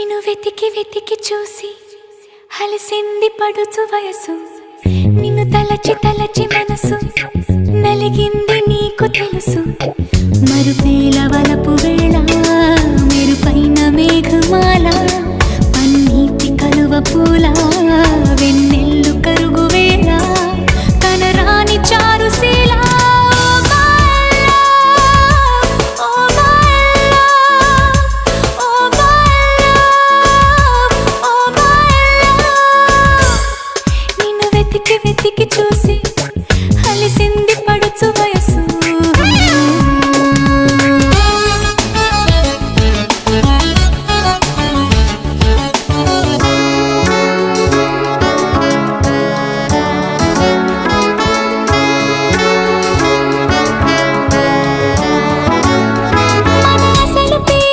నిన్ను వెతికి వెతికి చూసి హలసింది పడుచు వయసు. నిన్ను తలచి తలచి మనసు నలిగింది నీకు తెలుసు. మరుపేల వలపు వేళ మెరుపైన మేఘమాల పన్నీటి కలువ పూలా